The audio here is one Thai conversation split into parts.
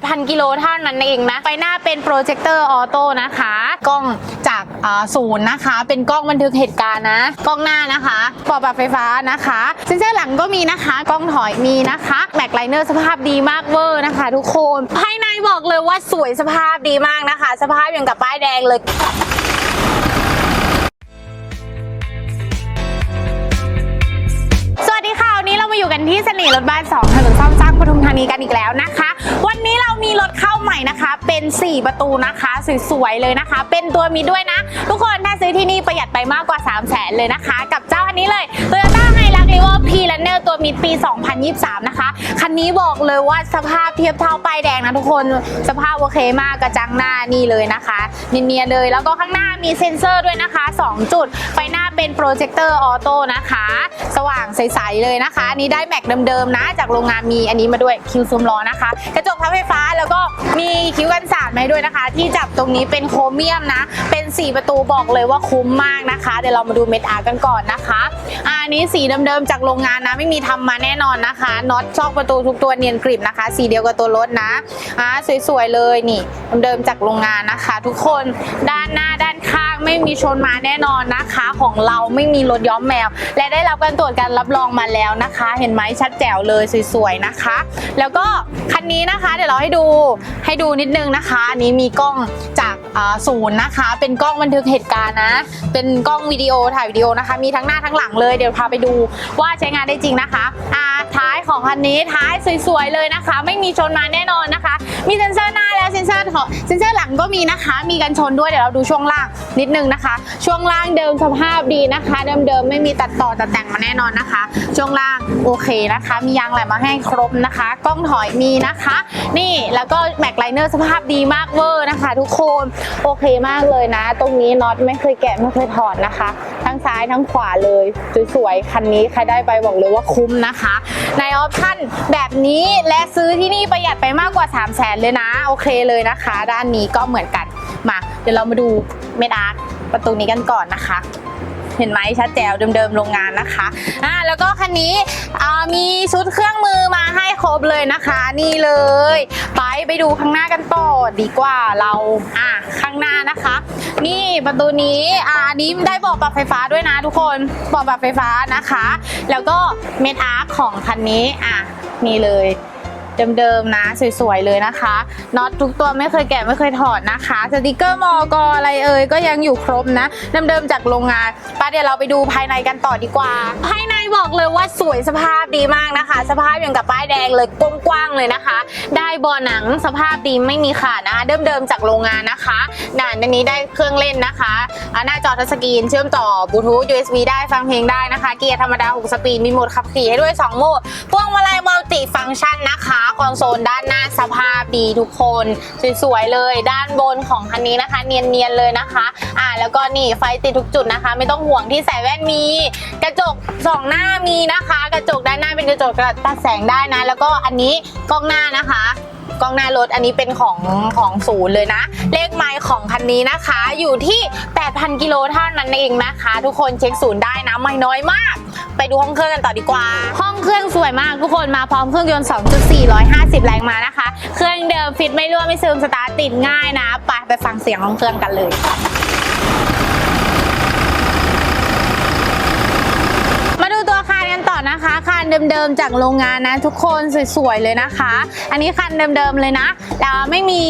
8,000 กิโลเท่านั้นเองนะไฟหน้าเป็นโปรเจคเตอร์ออโต้นะคะ กล้องจากศูนย์นะคะ เป็นกล้องบันทึกเหตุการณ์นะ กล้องหน้านะคะปอบแบบไฟฟ้านะคะเซ็นเซอร์หลังก็มีนะคะ กล้องถอยมีนะคะแม็กไลเนอร์สภาพดีมากเวอร์นะคะ ทุกคนภายในบอกเลยว่าสวยสภาพดีมากนะคะ สภาพอย่างกับป้ายแดงเลย อยู่กันที่เสน่ห์รถบ้าน2ถนนซ่อมสร้างปทุมธานีกันอีกแล้วนะคะ วันนี้เรามีรถเข้าใหม่นะคะ เป็น 4 ประตูนะคะสวยๆเลยนะคะ เป็นตัวมีด้วยนะ ทุกคนถ้าซื้อที่นี่ประหยัดไปมากกว่า 3 0 0แสนเลยนะคะ กับเจ้าคันนี้เลย Toyota h i l u x r e v o P Runner ตัวมีปี 2023 นะคะ คันนี้บอกเลยว่าสภาพเทียบเท่าป้ายแดงนะทุกคนสภาพโอเคมากกระจังหน้านี่เลยนะคะเนียนๆเลยแล้วก็ข้างหน้ามีเซ็นเซอร์ด้วยนะคะ 2 จุดไฟหน้าเป็นโปรเจคเตอร์ออโต้นะคะส ใสๆเลยนะคะอันนี้ได้แม็กเดิมๆนะ จากโรงงานมีอันนี้มาด้วยคิวซูมล้อนะคะ กระจกพับไฟฟ้าแล้วก็มีคิ้วกันสาดมาให้ด้วยนะคะ ที่จับตรงนี้เป็นโครเมียมนะ เป็น 4 ประตูบอกเลยว่าคุ้มมากนะคะ เดี๋ยวเรามาดูเม็ดอาร์กันก่อนนะคะอันนี้สีเดิมๆจากโรงงานนะไม่มีทำมาแน่นอนนะคะน็อตซอกประตูทุกตัวเนียนกริบนะคะ สีเดียวกับตัวรถนะอ่าสวยๆเลยนี่เดิมๆจากโรงงานนะคะ ทุกคนด้านหน้าด้านข้างไม่มีชนมาแน่นอนนะคะ ของเราไม่มีรถย้อมแมว และได้รับการตรวจการรับรองมาแล้วนะคะ เห็นไหมชัดแจ๋วเลยสวยๆนะคะ แล้วก็คันนี้นะคะ เดี๋ยวเราให้ดูให้ดูนิดนึงนะคะอันนี้มีกล้องจาก ศูนย์นะคะ เป็นกล้องบันทึกเหตุการณ์นะ เป็นกล้องวิดีโอถ่ายวิดีโอนะคะ มีทั้งหน้าทั้งหลังเลย เดี๋ยวพาไปดูว่าใช้งานได้จริงนะคะอ่าท้ายของคันนี้ท้ายสวยๆเลยนะคะ ไม่มีชนมาแน่นอนนะคะ มีเซ็นเซอร์หน้าแล้วเซ็นเซอร์ขอเซ็นเซอร์หลังก็มีนะคะ มีกันชนด้วยเดี๋ยวเราดูช่วงล่างนิดนึงนะคะ ช่วงล่างเดิมสภาพดีนะคะ เดิมๆไม่มีตัดต่อตัดแต่งมาแน่นอนนะคะ ช่วงล่างโอเคนะคะ มียางไหลมาให้ครบนะคะ กล้องถอยมีนะคะ นี่แล้วก็แม็กไลเนอร์สภาพดีมากเวอร์นะคะ ทุกคนโอเคมากเลยนะ ตรงนี้น็อตไม่เคยแกะไม่เคยถอดนะคะ ทั้งซ้ายทั้งขวาเลยสวยๆคันนี้ใครได้ไปบอกเลยว่าคุ้มนะคะ ในออปชั่นแบบนี้และซื้อที่นี่ประหยัดไปมากกว่า 3 0 0แสนเลยนะ โอเคเลยนะคะ ด้านนี้ก็เหมือนกันมา เดี๋ยวเรามาดูเมดอาร์ประตูนี้กันก่อนนะคะเห็นไหมชัดแจ๋วเดิมๆโรงงานนะคะอ่าแล้วก็คันนี้มีชุดเครื่องมือมาให้ครบเลยนะคะ นี่เลย ไปดูข้างหน้ากันต่อดีกว่าเราอะข้างหน้านะคะ นี่ประตูนี้อ่าอันนี้ได้บอกปรับไฟฟ้าด้วยนะทุกคนบอกปรับไฟฟ้านะคะ แล้วก็เมทอาร์ของคันนี้อะนี่เลย เดิมๆนะ สวยๆเลยนะคะน็อตทุกตัวไม่เคยแกะไม่เคยถอดนะคะสติกเกอร์มอกอะไรเอ่ยก็ยังอยู่ครบนะเดิมๆจากโรงงานป้าเดี๋ยวเราไปดูภายในกันต่อดีกว่า ภายในบอกเลยว่าสวยสภาพดีมากนะคะ สภาพอย่างกับป้ายแดงเลยกว้างๆเลยนะคะ ได้บอหนังสภาพดีไม่มีขาดนะคะเดิมๆจากโรงงานนะคะด่านนี้ได้เครื่องเล่นนะคะหน้าจอทัชสกรีนเชื่อมต่อบลูทูธ USB ได้ฟังเพลงได้นะคะ เกียร์ธรรมดา 6 สปีดมีโหมดขับขี่ให้ด้วย 2 โหมดพวงมาลัยมัลติฟังก์ชันนะคะคอนโซลด้านหน้าสภาพดีทุกคน สวยๆเลย ด้านบนของคันนี้นะคะ เนียนๆเลยนะคะ อ่าแล้วก็นี่ไฟติดทุกจุดนะคะ ไม่ต้องห่วงที่ใส่แว่นมี กระจกสองหน้ามีนะคะ กระจกด้านหน้าเป็นกระจกกระตัดแสงได้นะ แล้วก็อันนี้กล้องหน้านะคะกล้องหน้ารถอันนี้เป็นของของศูนย์เลยนะ เลขไมล์ของคันนี้นะคะ อยู่ที่ 8,000 กิโลเท่านั้นเองนะคะ ทุกคนเช็คศูนย์ได้นะไม่น้อยมาก ไปดูห้องเครื่องกันต่อดีกว่า ห้องเครื่องสวยมากทุกคนมาพร้อมเครื่องยนต์ 2.450 แรงมานะคะ เครื่องเดิมฟิตไม่รั่วไม่ซึมสตาร์ทติดง่ายนะ ไปไปฟังเสียงห้องเครื่องกันเลย มาดูตัวคาน กันต่อนะคะคานเดิมๆจากโรงงานนะทุกคนสวยๆเลยนะคะ อันนี้คันเดิมๆเลยนะแล้วไม่มี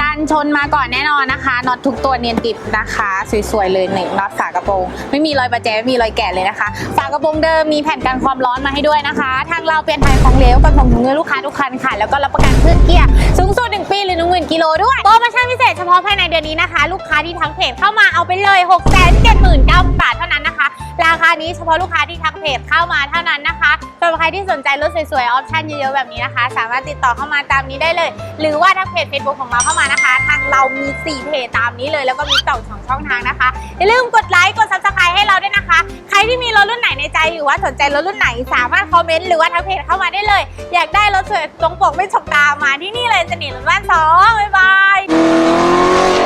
การชนมาก่อนแน่นอนนะคะน็อตทุกตัวเนียนกริบนะคะสวยๆเลยหนี่งน็อตฝากระโปรงไม่มีรอยประแจไม่มีรอยแกะเลยนะคะ ฝากระโปรงเดิมมีแผ่นกันความร้อนมาให้ด้วยนะคะ ทางเราเปลี่ยนถ่ายของเหลวกับของถุงมือลูกค้าทุกคันค่ะ แล้วก็รับประกันเครื่องเกียร์สูงสุด1ปีหรือ1 0,000กิโลด้วยโปรโมชั่นพิเศษเฉพาะภายในเดือนนี้นะคะ ลูกค้าที่ทั้งเพจเข้ามาเอาไปเลย6 7 9 0 0 0บาทเท่านั้นนะคะ ราคานี้เฉพาะลูกค้าที่ทักเพจเข้ามาเท่านั้นนะคะสำหรับใครที่สนใจรถสวยๆออปชั่นเยอะๆแบบนี้นะคะ สามารถติดต่อเข้ามาตามนี้ได้เลย หรือว่าทักเพจ Facebook ของเราเข้ามานะคะ ทางเรามี 4 เพจตามนี้เลย แล้วก็มีต่อสองช่องทางนะคะอย่าลืมกดไลค์กด subscribe ให้เราด้วยนะคะ ใครที่มีรถรุ่นไหนในใจหรือว่าสนใจรถรุ่นไหน สามารถคอมเมนต์หรือว่าทักเพจเข้ามาได้เลย อยากได้รถสวยตรงปกไม่ฉกตามาที่นี่เลยสนิทรถบ้านสองบ๊ายบาย